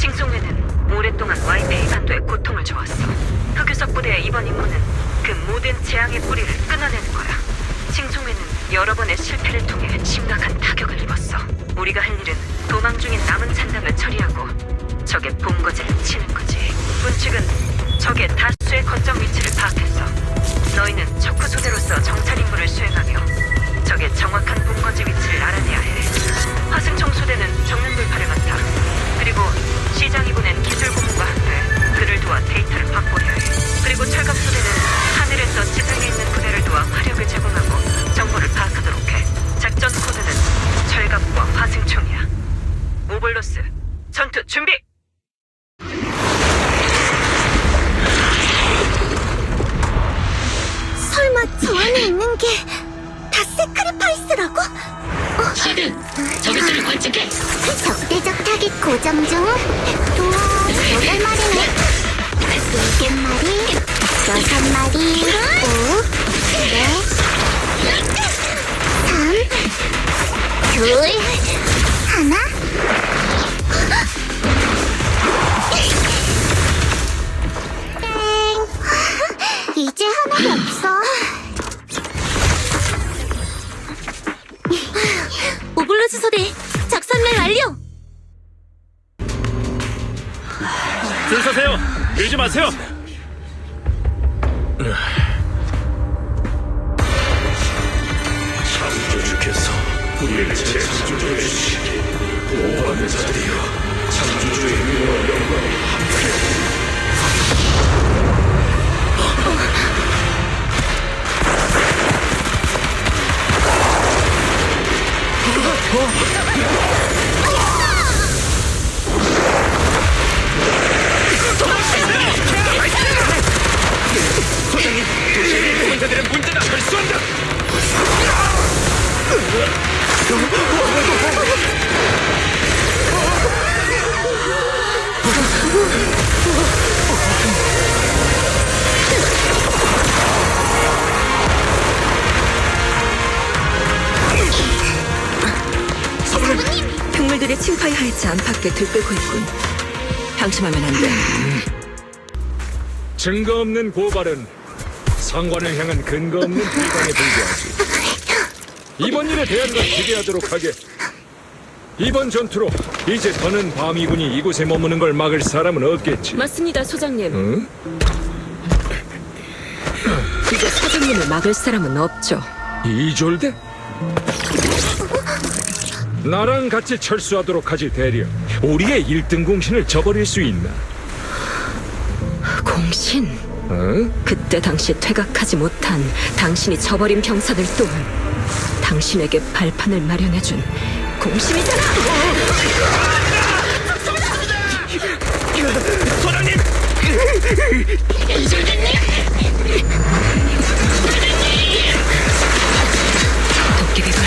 칭송회는 오랫동안 와이페이 반도의 고통을 줘왔어. 흑유석 부대의 이번 임무는 그 모든 재앙의 뿌리를 끊어내는 거야. 칭송회는 여러 번의 실패를 통해 심각한 타격을 입었어. 우리가 할 일은 도망 중인 남은 잔당을 처리하고 적의 본거지를 치는 거지. 군측은 적의 다수의 거점 위치를 파악했어. 너희는 척후 소대로서 정찰 임무를 수행하며 적의 정확한 본거지 위치를 알아내야 해. 화승청 소대는 오블로스, 전투 준비! 설마 저 안에 있는 게 다 세크리파이스라고? 시드, 저기들을 관측해. 적대적 타깃 고정 중. 우와, 여덟 마리네. 일곱 마리, 여섯 마리, 오, 네, 삼, 둘, 마세요. 창조주께서 우리를 재창조해 주시기 보호받는 자들이여 창조주의 위와 영광이 함께 도시의 문제다. 철수한다. 동물들의 침파에 하이치 안팎에 들끓고 있군. 방심하면 안 돼. 증거 없는 고발은 상관을 향한 근거 없는 비관에 불과하지. 이번 일에 대한과 기대하도록 하게. 이번 전투로 이제 더는 밤이군이 이곳에 머무는 걸 막을 사람은 없겠지. 맞습니다, 소장님. 응? 이제 사장님을 막을 사람은 없죠. 이졸대? 나랑 같이 철수하도록 하지 대령. 우리의 1등 공신을 저버릴 수 있나? 공신. 응? 그때 당시 퇴각하지 못한 당신이 저버린 병사들 또한 당신에게 발판을 마련해준 공신이잖아. 소장님! 도깨비걸.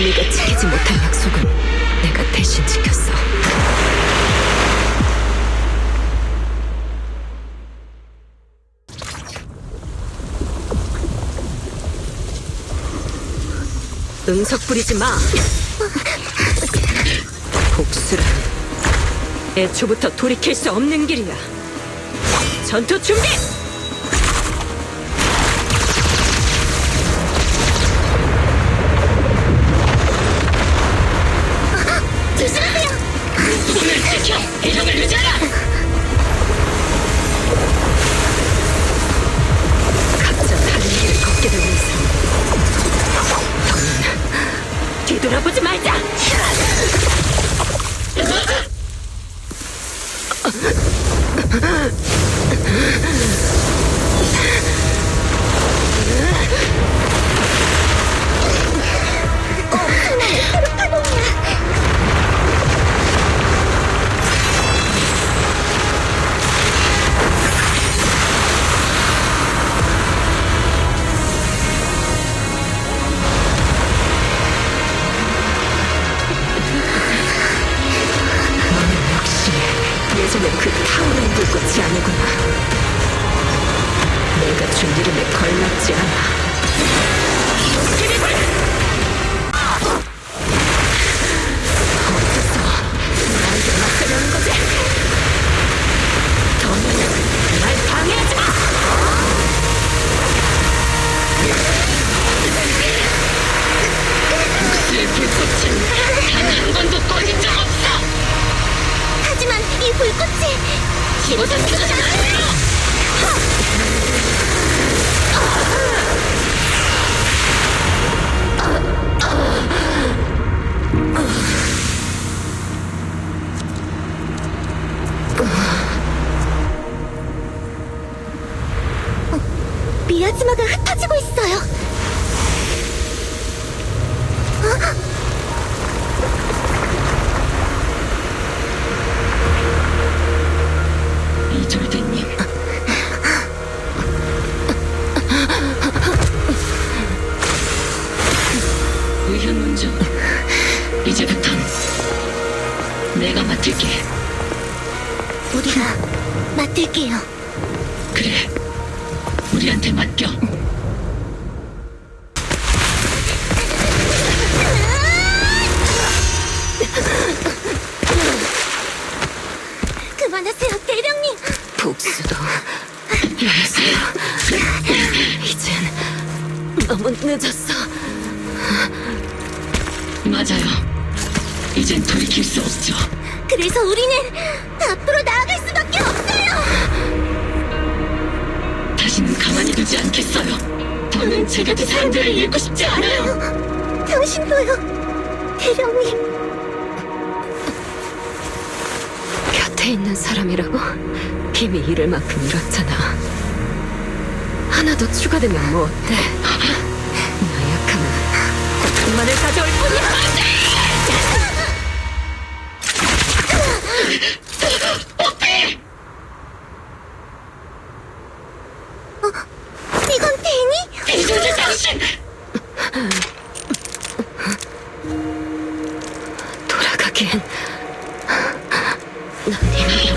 네가 지키지 못한 약속은 내가 대신 지켰어. 응석 부리지 마. 복수란 애초부터 돌이킬 수 없는 길이야. 전투 준비! 돌아보지 말자! 미아즈마가 흩어지고 있어요. 우리가 맡을게요. 그래. 우리한테 맡겨. 그만하세요, 대령님. 복수도 여보세요. 이젠 너무 늦었어. 맞아요. 이젠 돌이킬 수 없죠. 그래서 우리는 앞으로 나아갈 수밖에 없어요. 다시는 가만히 두지 않겠어요. 더는 제 같은 사람들을 잃고 싶지 않아요. 당신도요, 대령님. 곁에 있는 사람이라고 힘이 잃을 만큼 잃었잖아. 하나 더 추가되면 뭐 어때? 나약함은 고통만을 가져올 뿐이야. 돌아가기엔 난 이미